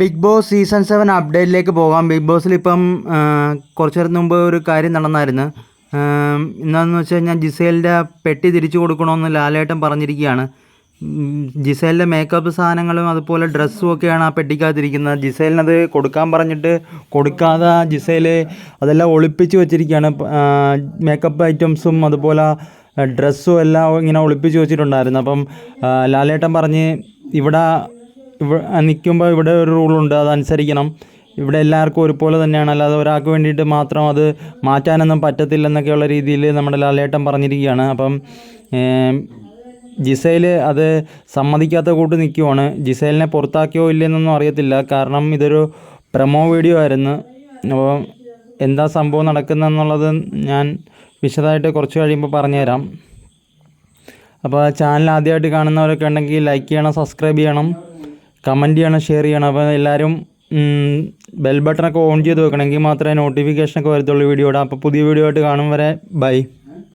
Big Boss season seven അപ്ഡേറ്റിലേക്ക് പോകാം. Bigg ബോസിൽ ഇപ്പം കുറച്ചു നേരത്തിന് മുമ്പ് ഒരു കാര്യം നടന്നായിരുന്നു. എന്താണെന്ന് വെച്ച് കഴിഞ്ഞാൽ ജിസേലിന്റെ പെട്ടി തിരിച്ചു കൊടുക്കണമെന്ന് ലാലേട്ടൻ പറഞ്ഞിരിക്കുകയാണ്. ജിസേലിന്റെ മേക്കപ്പ് സാധനങ്ങളും അതുപോലെ ഡ്രസ്സും ഒക്കെയാണ് ആ പെട്ടിക്കകത്തിരിക്കുന്നത്. ജിസേലിനത് കൊടുക്കാൻ പറഞ്ഞിട്ട് കൊടുക്കാതെ ജിസേൽ അതെല്ലാം ഒളിപ്പിച്ച് വെച്ചിരിക്കുകയാണ്. മേക്കപ്പ് ഐറ്റംസും അതുപോലെ ഡ്രസ്സും എല്ലാം ഇങ്ങനെ ഒളിപ്പിച്ച് വെച്ചിട്ടുണ്ടായിരുന്നു. അപ്പം ലാലേട്ടൻ പറഞ്ഞ് ഇവിടെ ഇവ നിൽക്കുമ്പോൾ ഇവിടെ ഒരു റൂളുണ്ട് അതനുസരിക്കണം ഇവിടെ എല്ലാവർക്കും ഒരുപോലെ തന്നെയാണ്. അല്ലാതെ ഒരാൾക്ക് വേണ്ടിയിട്ട് മാത്രം അത് മാറ്റാനൊന്നും പറ്റത്തില്ലെന്നൊക്കെയുള്ള രീതിയിൽ നമ്മുടെ ലാലേട്ടൻ പറഞ്ഞിരിക്കുകയാണ്. അപ്പം ജിസൈൽ അത് സമ്മതിക്കാത്ത കൂട്ട് നിൽക്കുവാണ് ജിസൈലിനെ പുറത്താക്കിയോ ഇല്ലെന്നൊന്നും അറിയത്തില്ല. കാരണം ഇതൊരു പ്രമോ വീഡിയോ ആയിരുന്നു. അപ്പോൾ എന്താ സംഭവം നടക്കുന്നതെന്നുള്ളത് ഞാൻ വിശദമായിട്ട് കുറച്ച് കഴിയുമ്പോൾ പറഞ്ഞുതരാം. അപ്പോൾ ചാനൽ ആദ്യമായിട്ട് കാണുന്നവരൊക്കെ ഉണ്ടെങ്കിൽ ലൈക്ക് ചെയ്യണം സബ്സ്ക്രൈബ് ചെയ്യണം. കമന്റ് ചെയ്യണം ഷെയർ ചെയ്യണം. അപ്പോൾ എല്ലാവരും ബെൽ ബട്ടണൊക്കെ ഓൺ ചെയ്ത് വെക്കണമെങ്കിൽ മാത്രമേ നോട്ടിഫിക്കേഷനൊക്കെ വരത്തുള്ളൂ വീഡിയോയുടെ. അപ്പോൾ പുതിയ വീഡിയോ ആയിട്ട് കാണും വരെ. ബൈ